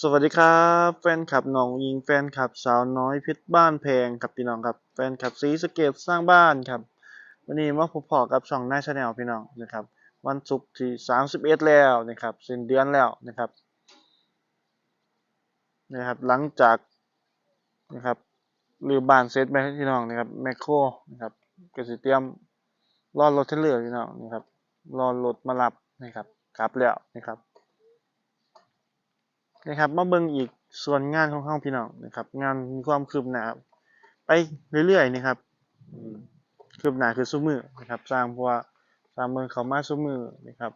สวัสดีครับแฟนคลับหนองยิงแฟนคลับสาวน้อยพชรบ้านแพงครับพี่น้องครับแฟนคลับสีสเกตสร้างบ้านครับวันนี้มาพบพอกับช่องนายชาแนลพี่น้องนะครับวันศุกร์ที่31แล้วนะครับสิ้นเดือนแล้วนะครับนะครับหลังจากนะครับรื้อบ้านเสร็จไปพี่น้องนะครับแมคโครนะครับกสิเตรียมรอดรถเทเลอร์พี่น้องนะครับรอรถมารับนะครับกลับแล้วนะครับ นะครับมาเบิ่งอีกส่วนงานของเฮาพี่น้องนะครับ งานมีความคืบหน้าไปเรื่อยๆนะครับคืบหน้าคือซุมือนะครับ สร้างเพราะว่าสร้างเมืองเขามาซุมือนะครับ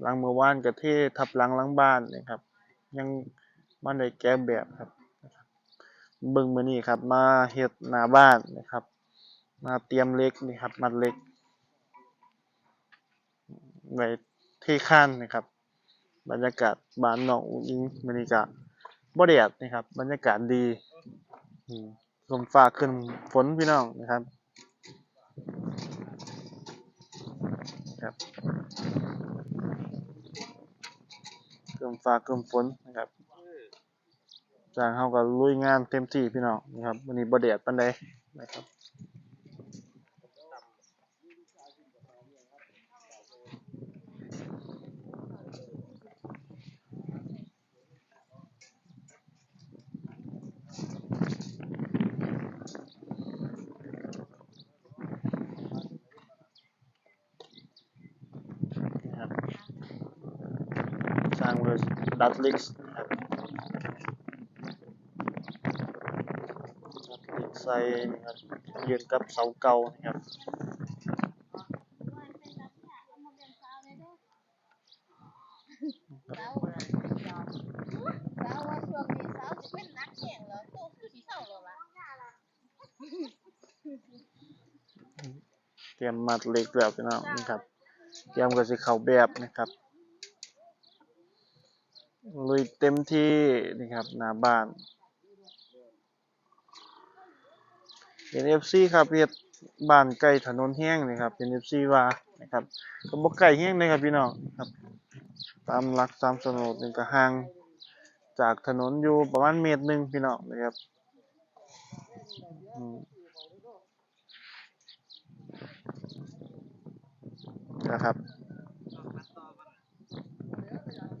หลังเมื่อวานก็เททับหลังหลังบ้านนะครับ ยังบ่ได้แก้แบบครับเบิ่งมือนี้ครับ มาเฮ็ดหน้าบ้านนะครับ มาเตรียมเล็กนี่ครับมัดเล็กไว้เทคานนะครับ บรรยากาศบ้านน้องอุ๋งอิงบรรยากาศบ่แดดนะครับ บรรยากาศดีอืมลมฟ้าขึ้นฝนพี่น้องนะครับครับกลมฟ้าครึ้มฝนนะครับจางเฮาก็ลุยงานเต็มที่พี่น้องนะครับวันนี้บ่แดดปานใดนะครับ สร้างเรือดัตลิกส์นะครับดัตลิกใส่นะครับยืนกับเสาเก่านะครับเตรียมมัดเหล็กแล้วพี่น้องนะครับเตรียมก็สิเข้าแบบนะครับ ลุยเต็มที่นะครับหน้าบ้านเป็น FC ครับเฮ็ดบ้านใกล้ถนนแห้งนี่ครับเป็น FC ว่านะครับก็บ่ไกลแห้งเลยครับพี่น้องครับ ตามหลักตามโฉนดนี่ก็ห่างจากถนนอยู่ประมาณเมตรหนึ่งพี่น้องนะครับนะครับ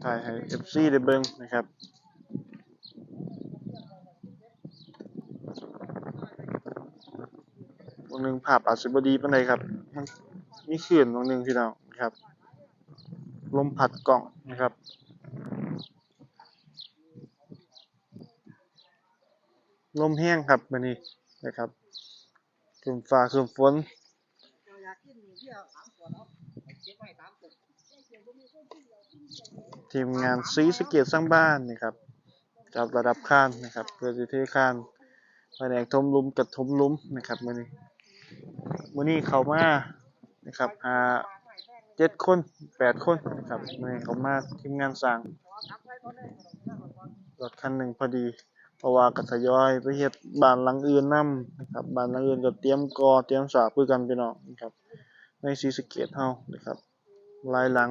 ถ่ายให้ FC ได้เบิ่งนะครับบางหนึงภาพอาจสิบ่ดีปานใดครับมันมีคลื่นบางหนึงพี่น้องนะครับ ลมพัดกล่องนะครับลมแห้งครับมื้อนี้นะครับครึ้มฟ้าครึ้มฝน ทีมงานซีสเกตสร้างบ้านนะครับจับระดับข้านนะครับเพื่อจะเทข้านแผนกทมลุมกับทมลุมนะครับมื้อนี้มื้อนี้เขามานะครับหาเจ็ดคนแปดคนนะครับมื้อนี้เขามาทีมงานสร้างรถคันหนึ่งพอดีเพราะว่าก็ทยอยไปเฮ็ดบ้านหลังอื่นนํนะครับบ้านหลังอื่นก็เตรียมก่อเตรียมสางคือกันพี่น้องนะครับในศรีสเกษเฮานะครับ ลายหลัง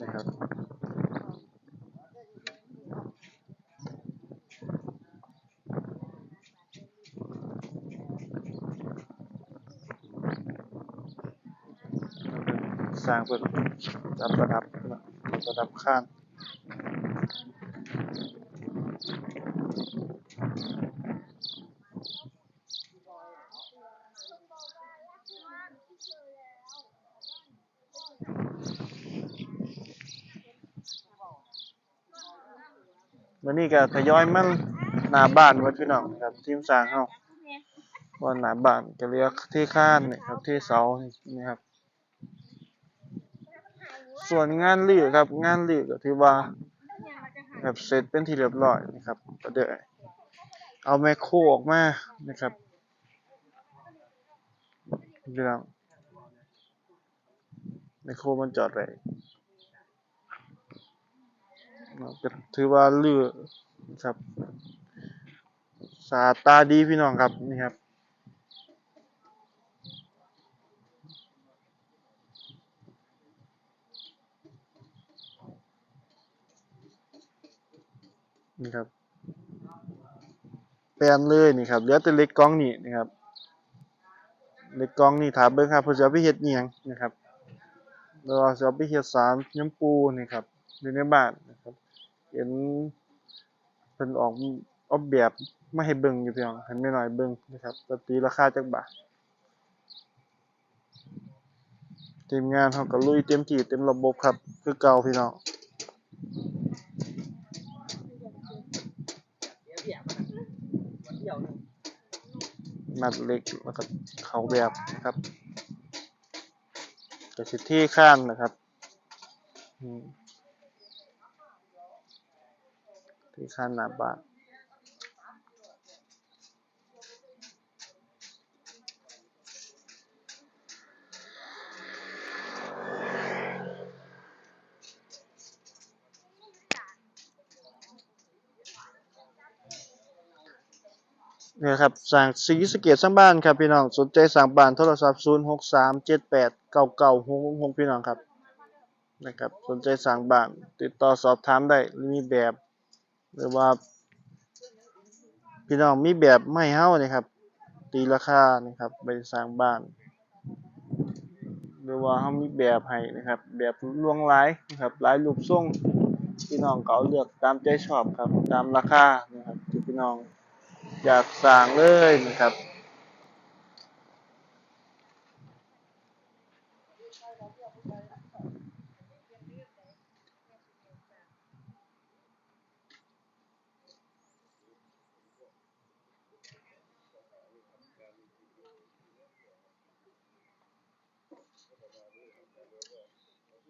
นะครับ สร้างเพื่อจับระดับระดับข้านวันนี้ก็ทยอยมันหน้าบ้านไว้พี่น้องครับทีมสร้างเฮาว่าหน้าบ้านก็เรียกที่ข้านนี่ครับที่เสานี่ครับ ส่วนงานรีครับ งานรีก็ถือว่าแบบเสร็จเป็นที่เรียบร้อยนะครับ ก็เดี๋ยวเอาแมคโครออกมานะครับเพี่น้องแมคโครมันจอดไรก็ถือว่าเลือครับ สาตาดีพี่น้องครับนี่ครับ นี่ครับแปลนเลยนี่ครับเหลือแต่เล็กกล้องนี่นะครับเล็กกล้องนี่ถามเบิ่งครับเพิ่นสิเอาไปเฮ็ดอิหยังนะครับแล้วาสิเอาไปเฮ็ดสารย้ำปูนี่ครับอยู่ในบ้านนะครับ เห็นเพิ่นออกออกแบบไมาให้เบิ่งอยู่เพี่น้องให้แม่หน้อยเบิ่งนะครับว่าตีราคาจักบาททีมงานเฮาก็ลุยเต็มที่เต็มระบบครับ คือเก่าพี่น้อง มัดเล็กแล้วก็เขาแบบนะครับก็สิที่ข้างนะครับที่ข้างหน้าบ้านเนี่ยครับสั่งสีสะเกตสร้างบ้านครับพี่น้องสนใจสั่งบ้านโทรศัพท์ 0 6 3 7 8 9 9 6 6 6พี่น้องครับนะครับสนใจสั่งบ้าน ติดต่อสอบถามได้มีแบบ หรือว่า พี่น้องมีแบบไม่เฮานี่ครับ ตีราคานะครับไปสร้างบ้าน หรือว่าเฮามีแบบให้นะครับ แบบลวงหลายนะครับหลายรูปทรงพี่น้องก็เอาเลือกตามใจชอบครับตามราคานะครับที่พี่น้อง อยากสร้างเลยนะครับ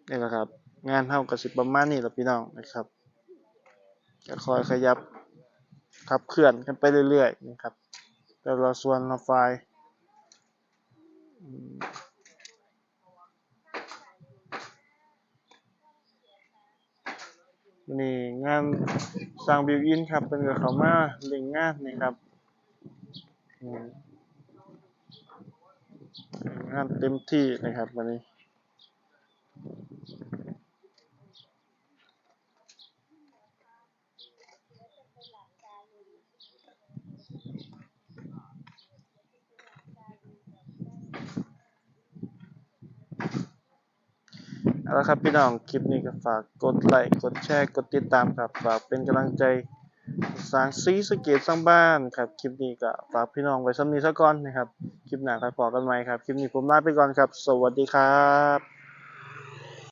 นี่แหละครับ งานเท่ากับสิประมาณนี้แหละพี่น้องนะครับจะคอยขยับ ขับเคลื่อนกันไปเรื่อยๆนะครับแต่ละส่วนละไฟล์นี่งานสร้างบิวอินครับ เป็นกับเขามาล่งงานนะครับงานเต็มที่นะครับวันนี้ เอาละครับพี่น้องคลิปนี้ก็ฝากกดไลค์กดแชร์กดติดตามครับฝากเป็นกำลังใจสร้างซีสะเกตสร้างบ้านครับคลิปนี้ก็ฝากพี่น้องไว้สำนี้ซะก่อนนะครับคลิปหน้าค่อยพอกันไหมครับคลิปนี้ผมลาไปก่อนครับ สวัสดีครับ